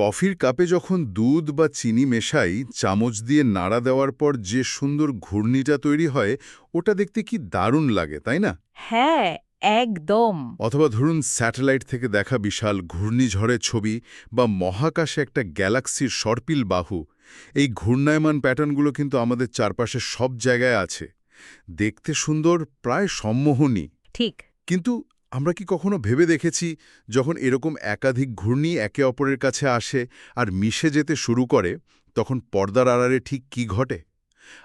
কফির কাপে যখন দুধ বা চিনি মেশাই চামচ দিয়ে নাড়া দেওয়ার পর যে সুন্দর ঘূর্ণিটা তৈরি হয় ওটা দেখতে কি দারুণ লাগে তাই না? হ্যাঁ একদম। অথবা ধরুন স্যাটেলাইট থেকে দেখা বিশাল ঘূর্ণিঝড়ের ছবি বা মহাকাশে একটা গ্যালাক্সির সর্পিল বাহু। এই ঘূর্ণায়মান প্যাটার্নগুলো কিন্তু আমাদের চারপাশে সব জায়গায় আছে। দেখতে সুন্দর প্রায় সম্মোহনী। ঠিক। কিন্তু আমরা কি কখনো ভেবে দেখেছি যখন এরকম একাধিক ঘূর্ণি একে অপরের কাছে আসে আর মিশে যেতে শুরু করে, তখন পর্দার আড়ালে ঠিক কি ঘটে?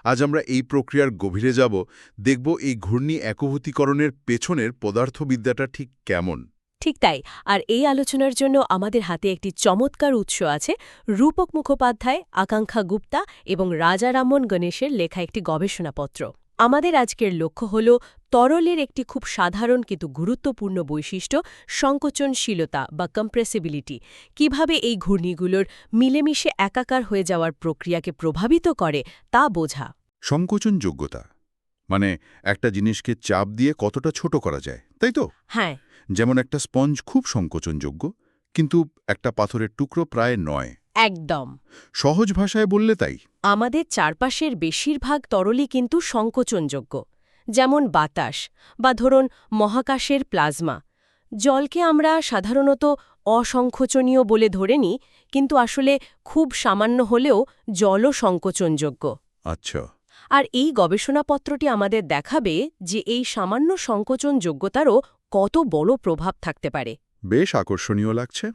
আজ আমরা এই প্রক্রিয়ার গভীরে যাব, দেখব এই ঘূর্ণি একভূতিকরণের পেছনের পদার্থবিদ্যাটা ঠিক কেমন। ঠিক তাই, আর এই আলোচনার জন্য আমাদের হাতে একটি চমৎকার উৎস আছে, রূপক মুখোপাধ্যায়, আকাঙ্ক্ষা গুপ্তা এবং রাজারামন গণেশের লেখা একটি গবেষণাপত্র। আমাদের আজকের লক্ষ্য হল তরলের একটি খুব সাধারণ কিন্তু গুরুত্বপূর্ণ বৈশিষ্ট্য সংকোচনশীলতা বা কম্প্রেসিবিলিটি কীভাবে এই ঘূর্ণিগুলোর মিলেমিশে একাকার হয়ে যাওয়ার প্রক্রিয়াকে প্রভাবিত করে তা বোঝা। সংকোচন যোগ্যতা মানে একটা জিনিসকে চাপ দিয়ে কতটা ছোট করা যায় তাই তো? হ্যাঁ। যেমন একটা স্পঞ্জ খুব সংকোচনযোগ্য কিন্তু একটা পাথরের টুকরো প্রায় নয়। একদম। সহজ ভাষায় বললে তাই? আমাদের চারপাশের বেশিরভাগ তরলই কিন্তু সংকোচনযোগ্য। যেমন বাতাস বা ধরুন মহাকাশের প্লাজমা। জলকে আমরা সাধারণত অসংকোচনীয় বলে ধরে নিই কিন্তু আসলে খুব সামান্য হলেও জলও সংকোচনযোগ্য। আচ্ছা। আর এই গবেষণাপত্রটি আমাদের দেখাবে যে এই সামান্য সংকোচন যোগ্যতারও কত বড় প্রভাব থাকতে পারে। বেশ আকর্ষণীয় লাগছে।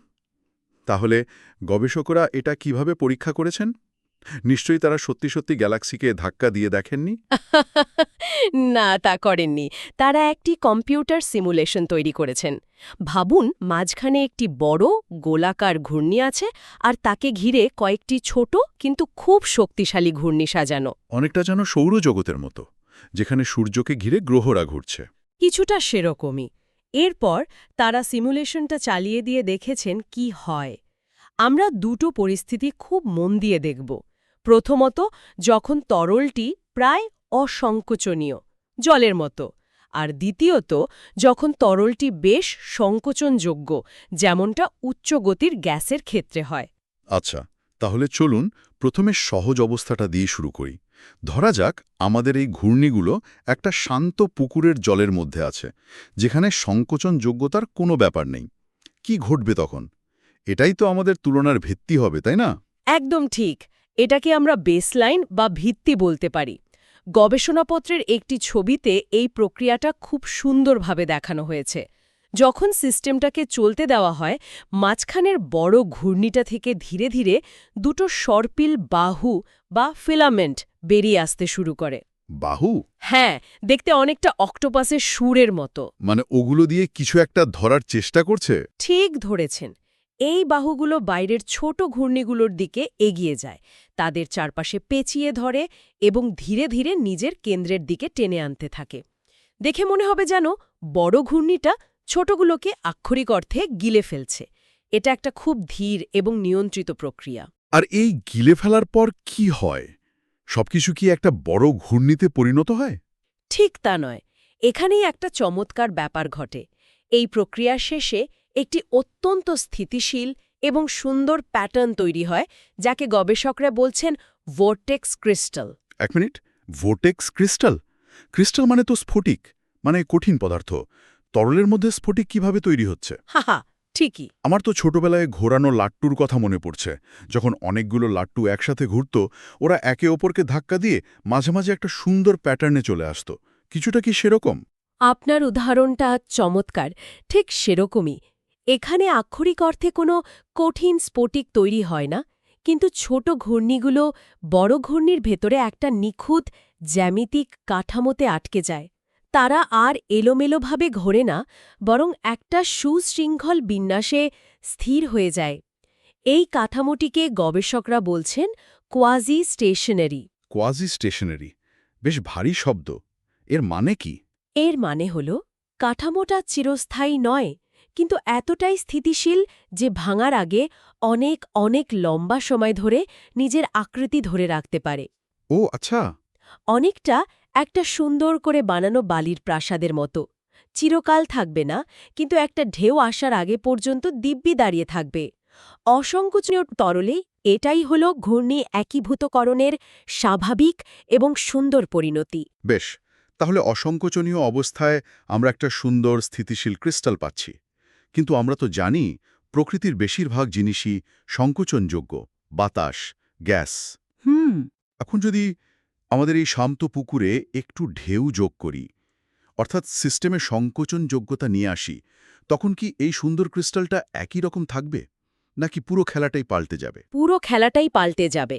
তাহলে গবেষকরা এটা কীভাবে পরীক্ষা করেছেন? নিশ্চয়ই তারা সত্যি সত্যি গ্যালাক্সিকে ধাক্কা দিয়ে দেখেননি? না তা করেননি। তারা একটি কম্পিউটার সিমুলেশন তৈরি করেছেন। ভাবুন মাঝখানে একটি বড় গোলাকার ঘূর্ণি আছে আর তাকে ঘিরে কয়েকটি ছোট কিন্তু খুব শক্তিশালী ঘূর্ণি সাজানো। অনেকটা যেন সৌরজগতের মতো যেখানে সূর্যকে ঘিরে গ্রহরা ঘুরছে। কিছুটা সেরকমই। এরপর তারা সিমুলেশনটা চালিয়ে দিয়ে দেখেছেন কি হয়। আমরা দুটো পরিস্থিতি খুব মন দিয়ে দেখব। প্রথমত যখন তরলটি প্রায় অসংকোচনীয় জলের মতো আর দ্বিতীয়ত যখন তরলটি বেশ সংকোচনযোগ্য যেমনটা উচ্চ গতির গ্যাসের ক্ষেত্রে হয়। আচ্ছা তাহলে চলুন প্রথমে সহজ অবস্থাটা দিয়ে শুরু করি। ধরা যাক আমাদের এই ঘূর্ণিগুলো একটা শান্ত পুকুরের জলের মধ্যে আছে যেখানে সংকোচন যোগ্যতার কোনো ব্যাপার নেই। কি ঘটবে তখন? এটাই তো আমাদের তুলনার ভিত্তি হবে তাই না? একদম ঠিক। এটাকে আমরা বেসলাইন বা ভিত্তি বলতে পারি। গবেষণাপত্রের একটি ছবিতে এই প্রক্রিয়াটা খুব সুন্দরভাবে দেখানো হয়েছে। যখন সিস্টেমটাকে চলতে দেওয়া হয় মাঝখানের বড় ঘূর্ণিটা থেকে ধীরে ধীরে দুটো সর্পিল বাহু বা ফিলামেন্ট বেরিয়ে আসতে শুরু করে। বাহু? হ্যাঁ দেখতে অনেকটা অক্টোপাসের সুরের মতো। মানে ওগুলো দিয়ে কিছু একটা ধরার চেষ্টা করছে? ঠিক ধরেছেন। এই বাহুগুলো বাইরের ছোট ঘূর্ণিগুলোর দিকে এগিয়ে যায়। তাদের চারপাশে পেঁচিয়ে ধরে এবং ধীরে ধীরে নিজের কেন্দ্রের দিকে টেনে আনতে থাকে। দেখে মনে হবে যেন বড় ঘূর্ণিটা ছোটগুলোকে আক্ষরিক অর্থে গিলে ফেলছে। এটা একটা খুব ধীর এবং নিয়ন্ত্রিত প্রক্রিয়া। আর এই গিলে ফেলার পর কি হয়? সবকিছু কি একটা বড় ঘূর্ণিতে পরিণত হয়? ঠিক তা নয়। এখানেই একটা চমৎকার ব্যাপার ঘটে। এই প্রক্রিয়া শেষে একটি অত্যন্ত স্থিতিশীল এবং সুন্দর প্যাটার্ন তৈরি হয় যাকে গবেষকরা বলছেন ভোর্টেক্স ক্রিস্টাল এক মিনিট ভোটেক্স ক্রিস্টাল ক্রিস্টাল মানে তো স্ফটিক মানে কঠিন পদার্থ। তরলের মধ্যে স্ফটিক কীভাবে তৈরি হচ্ছে? হাহা ঠিকই। আমার তো ছোটবেলায় ঘোরানো লাট্টুর কথা মনে পড়ছে। যখন অনেকগুলো লাট্টু একসাথে ঘুরত ওরা একে অপরকে ধাক্কা দিয়ে মাঝে মাঝে একটা সুন্দর প্যাটার্নে চলে আসত। কিছুটা কি সেরকম? আপনার উদাহরণটা চমৎকার ঠিক সেরকমই। এখানে আক্ষরিক অর্থে কোনো কঠিন স্ফটিক তৈরি হয় না কিন্তু ছোট ঘূর্ণিগুলো বড় ঘূর্ণির ভেতরে একটা নিখুঁত জ্যামিতিক কাঠামোতে আটকে যায়। তারা আর এলোমেলোভাবে ঘোরে না বরং একটা সুশৃঙ্খল বিন্যাসে স্থির হয়ে যায়। এই কাঠামোটিকে গবেষকরা বলছেন কোয়াজি স্টেশনারি কোয়াজি স্টেশনারি বেশ ভারী শব্দ। এর মানে কি? এর মানে হল কাঠামোটা চিরস্থায়ী নয় কিন্তু এতটাই স্থিতিশীল যে ভাঙার আগে অনেক অনেক লম্বা সময় ধরে নিজের আকৃতি ধরে রাখতে পারে। ও আচ্ছা। অনেকটা একটা সুন্দর করে বানানো বালির প্রাসাদের মতো। চিরকাল থাকবে না কিন্তু একটা ঢেউ আসার আগে পর্যন্ত দিব্যি দাঁড়িয়ে থাকবে। অসংকোচনীয় তরলে এটাই হল ঘূর্ণি একীভূতকরণের স্বাভাবিক এবং সুন্দর পরিণতি। বেশ তাহলে অসংকোচনীয় অবস্থায় আমরা একটা সুন্দর স্থিতিশীল ক্রিস্টাল পাচ্ছি। কিন্তু আমরা তো জানি প্রকৃতির বেশিরভাগ জিনিসই সংকোচনযোগ্য বাতাস গ্যাস। হুম। এখন যদি আমাদের এই শান্ত পুকুরে একটু ঢেউ যোগ করি অর্থাৎ সিস্টেমে সংকোচনযোগ্যতা নিয়ে আসি তখন কি এই সুন্দর ক্রিস্টালটা একই রকম থাকবে? নাকি পুরো খেলাটাই পাল্টে যাবে? পুরো খেলাটাই পাল্টে যাবে।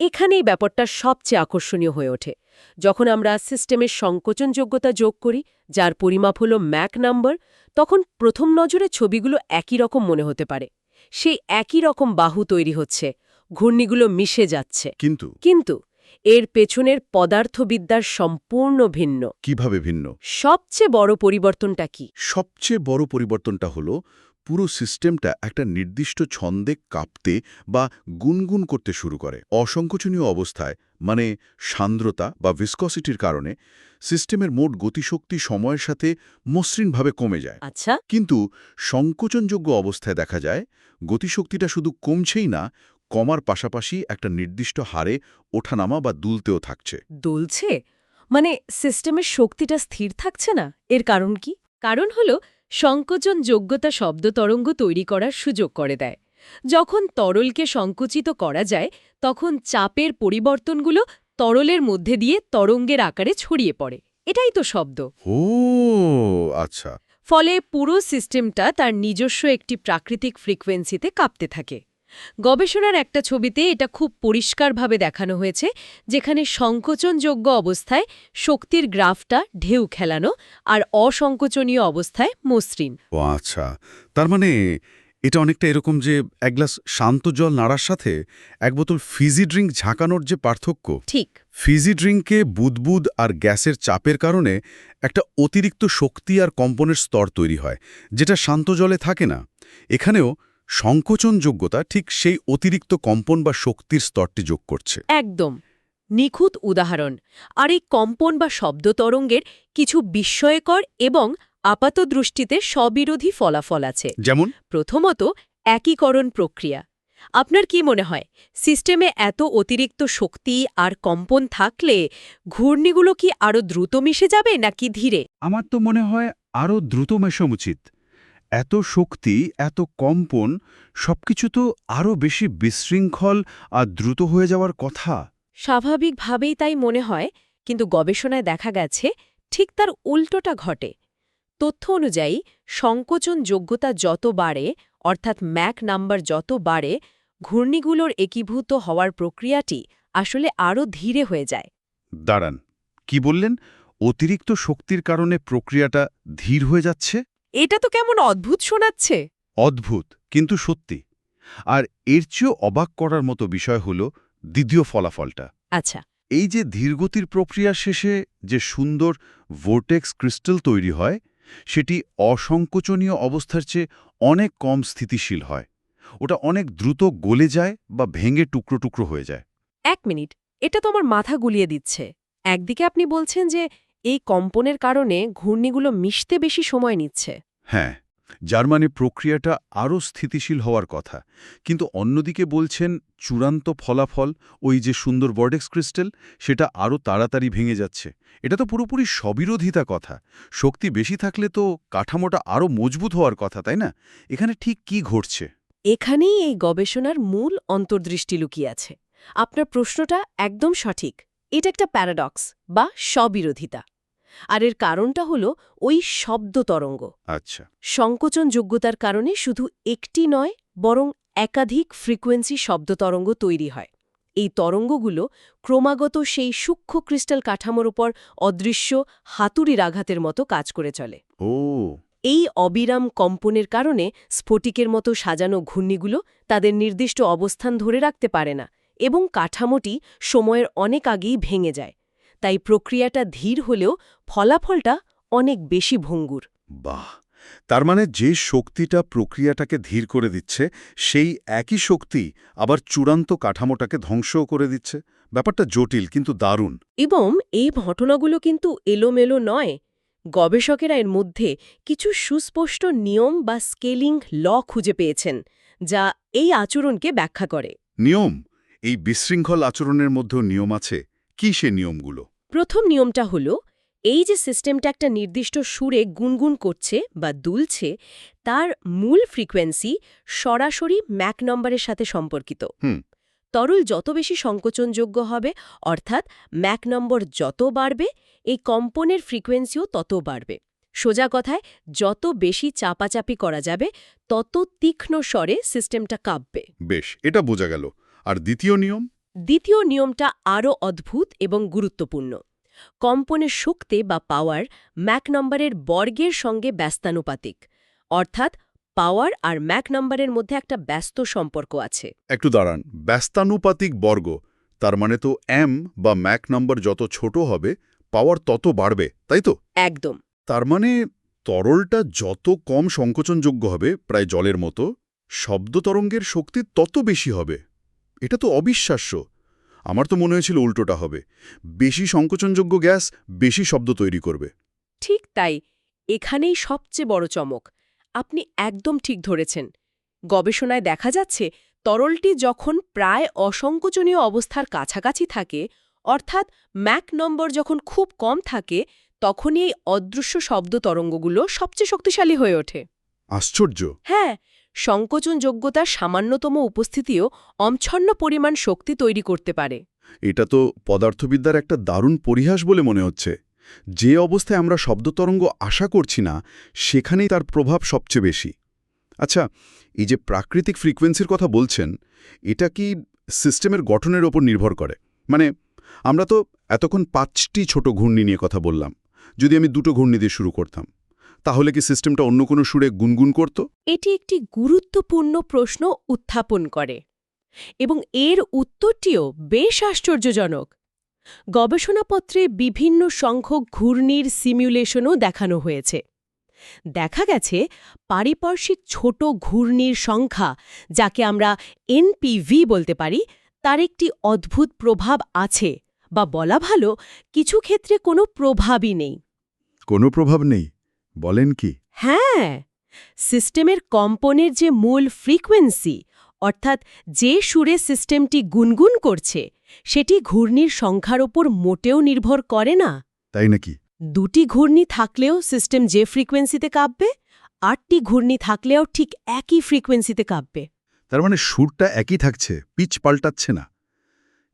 এখানেই ব্যাপারটা সবচেয়ে আকর্ষণীয় হয়ে ওঠে। যখন আমরা সিস্টেমের সংকোচনযোগ্যতা যোগ করি যার পরিমাপ হল ম্যাক নাম্বার তখন প্রথম নজরে ছবিগুলো একই রকম মনে হতে পারে। সেই একই রকম বাহু তৈরি হচ্ছে ঘূর্ণিগুলো মিশে যাচ্ছে। কিন্তু? কিন্তু এর পেছনের পদার্থবিদ্যার সম্পূর্ণ ভিন্ন। কীভাবে ভিন্ন? সবচেয়ে বড় পরিবর্তনটা কি? সবচেয়ে বড় পরিবর্তনটা হলো পুরো সিস্টেমটা একটা নির্দিষ্ট ছন্দে কাঁপতে বা গুনগুন করতে শুরু করে। অসংকোচনীয় অবস্থায় মানে সান্দ্রতা বা ভিসকসিটির কারণে সিস্টেমের মোট গতিশক্তি সময়ের সাথে মসৃণভাবে কমে যায়। আচ্ছা। কিন্তু সংকোচনযোগ্য অবস্থায় দেখা যায় গতিশক্তিটা শুধু কমছেই না কমার পাশাপাশি একটা নির্দিষ্ট হারে ওঠানামা বা দুলতেও থাকছে। দুলছে? মানে সিস্টেমের শক্তিটা স্থির থাকছে না? এর কারণ কি? কারণ হল সংকোচন যোগ্যতা শব্দ তরঙ্গ তৈরি করার সুযোগ করে দেয়। যখন তরলকে সংকুচিত করা যায় তখন চাপের পরিবর্তনগুলো তরলের মধ্যে দিয়ে তরঙ্গের আকারে ছড়িয়ে পড়ে। এটাই তো শব্দ। ও আচ্ছা। ফলে পুরো সিস্টেমটা তার নিজস্ব একটি প্রাকৃতিক ফ্রিকোয়েন্সিতে কাঁপতে থাকে। গবেষণার একটা ছবিতে এটা খুব পরিষ্কারভাবে দেখানো হয়েছে যেখানে সংকোচনযোগ্য অবস্থায় শক্তির গ্রাফটা ঢেউ খেলানো আর অসংকোচনীয় অবস্থায় মসৃণ। ও আচ্ছা তার মানে এটা অনেকটা এরকম যে এক গ্লাস শান্ত জল নাড়ার সাথে এক বোতল ফিজি ড্রিঙ্ক ঝাঁকানোর যে পার্থক্য ঠিক। ফিজি ড্রিঙ্কে বুদবুদ আর গ্যাসের চাপের কারণে একটা অতিরিক্ত শক্তি আর কম্পনের স্তর তৈরি হয় যেটা শান্ত জলে থাকে না। এখানেও সংকোচনযোগ্যতা ঠিক সেই অতিরিক্ত কম্পন বা শক্তির স্তরটি যোগ করছে। একদম। নিখুঁত উদাহরণ। আর এই কম্পন বা শব্দ তরঙ্গের কিছু বিস্ময়কর এবং আপাত আপাতদৃষ্টিতে স্ববিরোধী ফলাফল আছে। যেমন? প্রথমত একীকরণ প্রক্রিয়া। আপনার কি মনে হয় সিস্টেমে এত অতিরিক্ত শক্তি আর কম্পন থাকলে ঘূর্ণিগুলো কি আরও দ্রুত মিশে যাবে নাকি ধীরে? আমার তো মনে হয় আরও দ্রুত মেশাম উচিত। এত শক্তি এত কম্পন সবকিছু তো আরও বেশি বিশৃঙ্খল আর দ্রুত হয়ে যাওয়ার কথা। স্বাভাবিকভাবেই তাই মনে হয় কিন্তু গবেষণায় দেখা গেছে ঠিক তার উল্টোটা ঘটে। তথ্য অনুযায়ী সংকোচন যোগ্যতা যত বাড়ে অর্থাৎ ম্যাক নাম্বার যত বাড়ে ঘূর্ণিগুলোর একীভূত হওয়ার প্রক্রিয়াটি আসলে আরও ধীরে হয়ে যায়। দাঁড়ান কি বললেন? অতিরিক্ত শক্তির কারণে প্রক্রিয়াটা ধীর হয়ে যাচ্ছে? এটা তো কেমন অদ্ভুত শোনাচ্ছে। অদ্ভুত কিন্তু সত্যি। আর এর চেয়েও অবাক করার মতো বিষয় হল দ্বিতীয় ফলাফলটা। আচ্ছা। এই যে ধীরগতির প্রক্রিয়া শেষে যে সুন্দর ভোর্টেক্স ক্রিস্টাল তৈরি হয় সেটি অসংকোচনীয় অবস্থার চেয়ে অনেক কম স্থিতিশীল হয়। ওটা অনেক দ্রুত গলে যায় বা ভেঙে টুকরো টুকরো হয়ে যায়। এক মিনিট এটা তো আমার মাথা গুলিয়ে দিচ্ছে। একদিকে আপনি বলছেন যে এই কম্পনের কারণে ঘূর্ণিগুলো মিশতে বেশি সময় নিচ্ছে। হ্যাঁ যার মানে প্রক্রিয়াটা আরও স্থিতিশীল হওয়ার কথা। কিন্তু অন্যদিকে বলছেন, চূড়ান্ত ফলাফল, ওই যে সুন্দর বর্ডেক্স ক্রিস্টাল সেটা আরও তাড়াতাড়ি ভেঙে যাচ্ছে। এটা তো পুরোপুরি সবিরোধিতা কথা। শক্তি বেশি থাকলে তো কাঠামোটা আরও মজবুত হওয়ার কথা, তাই না? এখানে ঠিক কি ঘটছে? এখানেই এই গবেষণার মূল অন্তর্দৃষ্টি লুকিয়ে আছে। আপনার প্রশ্নটা একদম সঠিক। এটা একটা প্যারাডক্স বা স্ববিরোধিতা। আর এর কারণটা হল ওই শব্দ তরঙ্গ। আচ্ছা। সংকোচন যোগ্যতার কারণে শুধু একটি নয় বরং একাধিক ফ্রিকোয়েন্সি শব্দ তরঙ্গ তৈরি হয়। এই তরঙ্গগুলো ক্রমাগত সেই সূক্ষ্ম ক্রিস্টাল কাঠামোর উপর অদৃশ্য হাতুড়ির আঘাতের মতো কাজ করে চলে। ও। এই অবিরাম কম্পনের কারণে স্ফটিকের মতো সাজানো ঘূর্ণিগুলো তাদের নির্দিষ্ট অবস্থান ধরে রাখতে পারে না এবং কাঠামোটি সময়ের অনেক আগেই ভেঙে যায়। তাই প্রক্রিয়াটা ধীর হলেও ফলাফলটা অনেক বেশি ভঙ্গুর। বাহ! তার মানে যে শক্তিটা প্রক্রিয়াটাকে ধীর করে দিচ্ছে সেই একই শক্তি আবার চূড়ান্ত কাঠামোটাকে ধ্বংসও করে দিচ্ছে। ব্যাপারটা জটিল কিন্তু দারুণ। এবং এই ঘটনাগুলো কিন্তু এলোমেলো নয়। গবেষকেরা এর মধ্যে কিছু সুস্পষ্ট নিয়ম বা স্কেলিং ল খুঁজে পেয়েছেন যা এই আচরণকে ব্যাখ্যা করে। নিয়ম? এই বিশৃঙ্খল আচরণের মধ্যেও নিয়ম আছে? কি সে নিয়মগুলো? প্রথম নিয়মটা হলো এই যে সিস্টেমটা একটা নির্দিষ্ট সুরে গুনগুন করছে বা দুলছে তার মূল ফ্রিকোয়েন্সি সরাসরি ম্যাক নম্বরের সাথে সম্পর্কিত। তরল যত বেশি সংকোচনযোগ্য হবে অর্থাৎ ম্যাক নম্বর যত বাড়বে এই কম্পনের ফ্রিকোয়েন্সিও তত বাড়বে। সোজা কথায় যত বেশি চাপাচাপি করা যাবে তত তীক্ষ্ণ স্বরে সিস্টেমটা কাঁপবে। বেশ এটা বোঝা গেল। আর দ্বিতীয় নিয়ম? দ্বিতীয় নিয়মটা আরও অদ্ভুত এবং গুরুত্বপূর্ণ। কম্পনের শক্তি বা পাওয়ার ম্যাক নম্বরের বর্গের সঙ্গে ব্যস্তানুপাতিক। অর্থাৎ পাওয়ার আর ম্যাক নম্বরের মধ্যে একটা ব্যস্ত সম্পর্ক আছে। একটু দাঁড়ান। ব্যস্তানুপাতিক বর্গ তার মানে তো এম বা ম্যাক নাম্বার যত ছোট হবে পাওয়ার তত বাড়বে তাই তো? একদম। তার মানে তরলটা যত কম সংকোচনযোগ্য হবে প্রায় জলের মতো শব্দ তরঙ্গের শক্তি তত বেশি হবে। এটা তো অবিশ্বাস্য। আমার তো মনে হয়েছিল উল্টোটা হবে। বেশি সংকোচনযোগ্য গ্যাস বেশি শব্দ তৈরি করবে। ঠিক তাই। এখানেই সবচেয়ে বড় চমক। আপনি একদম ঠিক ধরেছেন। গবেষণায় দেখা যাচ্ছে তরলটি যখন প্রায় অসংকোচনীয় অবস্থার কাছাকাছি থাকে অর্থাৎ ম্যাক নম্বর যখন খুব কম থাকে তখনই এই অদৃশ্য শব্দ তরঙ্গগুলো সবচেয়ে শক্তিশালী হয়ে ওঠে। আশ্চর্য! হ্যাঁ সংকোচনযোগ্যতার সামান্যতম উপস্থিতিও অমছন্ন পরিমাণ শক্তি তৈরি করতে পারে। এটা তো পদার্থবিদ্যার একটা দারুণ পরিহাস বলে মনে হচ্ছে। যে অবস্থায় আমরা শব্দতরঙ্গ আশা করছি না, সেখানেই তার প্রভাব সবচেয়ে বেশি। আচ্ছা এই যে প্রাকৃতিক ফ্রিকোয়েন্সির কথা বলছেন, এটা কি সিস্টেমের গঠনের ওপর নির্ভর করে? মানে আমরা তো এতক্ষণ পাঁচটি ছোট ঘূর্ণি নিয়ে কথা বললাম, যদি আমি দুটো ঘূর্ণি দিয়ে শুরু করতাম। তাহলে কি সিস্টেমটা অন্য কোনো সুরে গুনগুন করত? এটি একটি গুরুত্বপূর্ণ প্রশ্ন উত্থাপন করে এবং এর উত্তরটিও বেশ আশ্চর্যজনক। গবেষণাপত্রে বিভিন্ন সংখ্যক ঘূর্ণির সিমুলেশনও দেখানো হয়েছে। দেখা গেছে পারিপার্শ্বিক ছোট ঘূর্ণির সংখ্যা যাকে আমরা এনপিভি বলতে পারি তার একটি অদ্ভুত প্রভাব আছে বা বলা ভালো কিছু ক্ষেত্রে কোনো প্রভাবই নেই। কোনো প্রভাব নেই? বলেন কি? হ্যাঁ সিস্টেমের কম্পনের যে মূল ফ্রিকোয়েন্সি অর্থাৎ যে সুরে সিস্টেমটি গুনগুন করছে সেটি ঘূর্ণির সংখ্যার ওপর মোটেও নির্ভর করে না। তাই নাকি? দুটি ঘূর্ণি থাকলেও সিস্টেম যে ফ্রিকোয়েন্সিতে কাঁপবে আটটি ঘূর্ণি থাকলেও ঠিক একই ফ্রিকোয়েন্সিতে কাঁপবে। তার মানে সুরটা একই থাকছে পিচ পাল্টাচ্ছে না।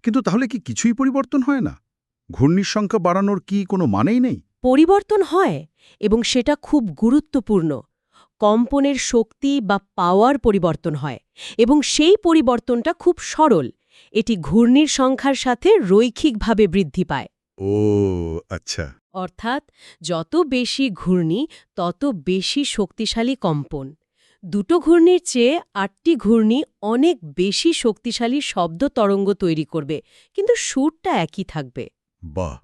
কিন্তু তাহলে কি কিছুই পরিবর্তন হয় না? ঘূর্ণির সংখ্যা বাড়ানোর কি কোনো মানেই নেই? পরিবর্তন হয় এবং সেটা খুব গুরুত্বপূর্ণ। কম্পনের শক্তি বা পাওয়ার পরিবর্তন হয় এবং সেই পরিবর্তনটা খুব সরল। এটি ঘূর্ণির সংখ্যার সাথে রৈখিকভাবে বৃদ্ধি পায়। ও আচ্ছা। অর্থাৎ যত বেশি ঘূর্ণি তত বেশি শক্তিশালী কম্পন। দুটো ঘূর্ণির চেয়ে আটটি ঘূর্ণি অনেক বেশি শক্তিশালী শব্দ তরঙ্গ তৈরি করবে কিন্তু সুরটা একই থাকবে। বাহ!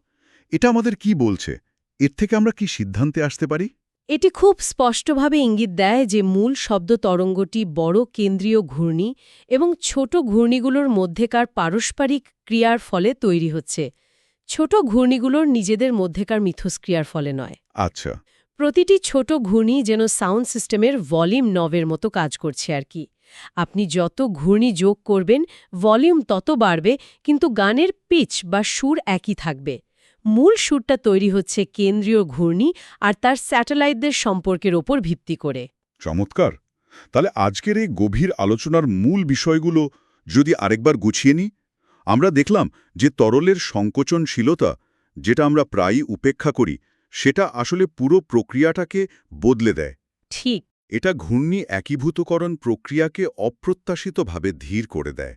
এটা আমাদের কি বলছে? এর থেকে আমরা কি সিদ্ধান্তে আসতে পারি? এটি খুব স্পষ্টভাবে ইঙ্গিত দেয় যে মূল শব্দ তরঙ্গটি বড় কেন্দ্রীয় ঘূর্ণি এবং ছোট ঘূর্ণিগুলোর মধ্যেকার পারস্পরিক ক্রিয়ার ফলে তৈরি হচ্ছে। ছোট ঘূর্ণিগুলোর নিজেদের মধ্যেকার মিথস্ক্রিয়ার ফলে নয়। আচ্ছা। প্রতিটি ছোট ঘূর্ণি যেন সাউন্ড সিস্টেমের ভলিউম নবের মতো কাজ করছে আর কি। আপনি যত ঘূর্ণি যোগ করবেন ভলিউম তত বাড়বে কিন্তু গানের পিচ বা সুর একই থাকবে। মূল সুরটা তৈরি হচ্ছে কেন্দ্রীয় ঘূর্ণি আর তার স্যাটেলাইটদের সম্পর্কের ওপর ভিত্তি করে। চমৎকার! তাহলে আজকের এই গভীর আলোচনার মূল বিষয়গুলো যদি আরেকবার গুছিয়ে নিই? আমরা দেখলাম যে তরলের সংকোচনশীলতা যেটা আমরা প্রায়ই উপেক্ষা করি সেটা আসলে পুরো প্রক্রিয়াটাকে বদলে দেয়। ঠিক। এটা ঘূর্ণি একীভূতকরণ প্রক্রিয়াকে অপ্রত্যাশিতভাবে ধীর করে দেয়।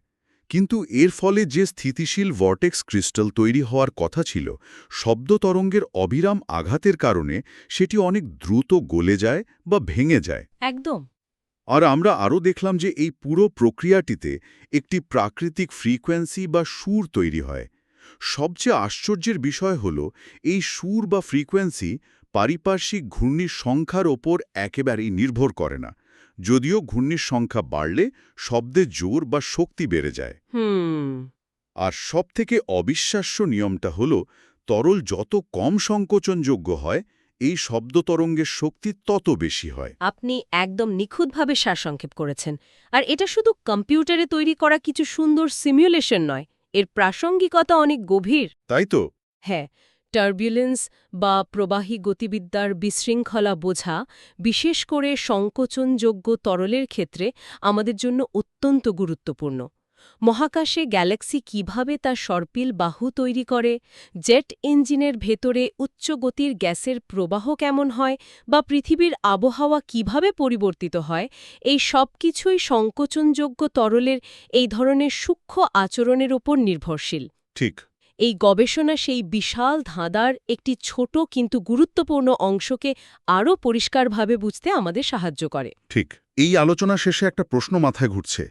কিন্তু এর ফলে যে স্থিতিশীল ভর্টেক্স ক্রিস্টাল তৈরি হওয়ার কথা ছিল শব্দ তরঙ্গের অবিরাম আঘাতের কারণে সেটি অনেক দ্রুত গলে যায় বা ভেঙে যায়। একদম। আর আমরা আরও দেখলাম যে এই পুরো প্রক্রিয়াটিতে একটি প্রাকৃতিক ফ্রিকোয়েন্সি বা সুর তৈরি হয়। সবচেয়ে আশ্চর্যের বিষয় হল এই সুর বা ফ্রিকোয়েন্সি পারিপার্শ্বিক ঘূর্ণির সংখ্যার ওপর একেবারেই নির্ভর করে না। যদিও ঘূর্ণির সংখ্যা বাড়লে শব্দের জোর বা শক্তি বেড়ে যায়। হুম। আর সবথেকে অবিশ্বাস্য নিয়মটা হল তরল যত কম সংকোচনযোগ্য হয় এই শব্দ তরঙ্গের শক্তি তত বেশি হয়। আপনি একদম নিখুঁতভাবে সারসংক্ষেপ করেছেন। আর এটা শুধু কম্পিউটারে তৈরি করা কিছু সুন্দর সিমুলেশন নয় এর প্রাসঙ্গিকতা অনেক গভীর। তাই তো? হ্যাঁ টার্বুলেন্স বা প্রবাহী গতিবিদ্যার বিশৃঙ্খলা বোঝা, বিশেষ করে সংকোচনযোগ্য তরলের ক্ষেত্রে আমাদের জন্য অত্যন্ত গুরুত্বপূর্ণ। মহাকাশে গ্যালাক্সি কীভাবে তার সর্পিল বাহু তৈরি করে, জেট ইঞ্জিনের ভেতরে উচ্চ গতির গ্যাসের প্রবাহ কেমন হয় বা পৃথিবীর আবহাওয়া কীভাবে পরিবর্তিত হয়, এই সব কিছুই সংকোচনযোগ্য তরলের এই ধরনের সূক্ষ্ম আচরণের ওপর নির্ভরশীল। ঠিক। এই গবেষণা সেই বিশাল ধাঁধার একটি ছোট কিন্তু গুরুত্বপূর্ণ অংশকে আরও পরিষ্কারভাবে বুঝতে আমাদের সাহায্য করে। ঠিক। এই আলোচনা শেষে একটা প্রশ্ন মাথায় ঘুরছে।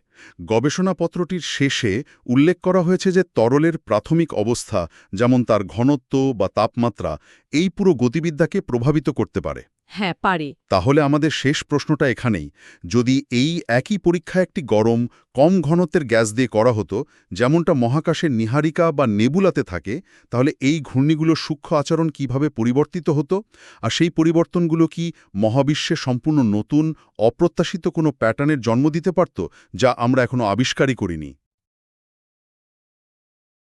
গবেষণাপত্রটির শেষে উল্লেখ করা হয়েছে যে তরলের প্রাথমিক অবস্থা যেমন তার ঘনত্ব বা তাপমাত্রা এই পুরো গতিবিদ্যাকে প্রভাবিত করতে পারে। হ্যাঁ পারে। তাহলে আমাদের শেষ প্রশ্নটা এখানেই। যদি এই একই পরীক্ষা একটি গরম কম ঘনত্বের গ্যাস দিয়ে করা হতো যেমনটা মহাকাশের নিহারিকা বা নেবুলাতে থাকে তাহলে এই ঘূর্ণিগুলোর সূক্ষ্ম আচরণ কীভাবে পরিবর্তিত হতো? আর সেই পরিবর্তনগুলো কি মহাবিশ্বে সম্পূর্ণ নতুন অপ্রত্যাশিত কোনো প্যাটার্নের জন্ম দিতে পারত যা আমরা এখনও আবিষ্কারই করিনি।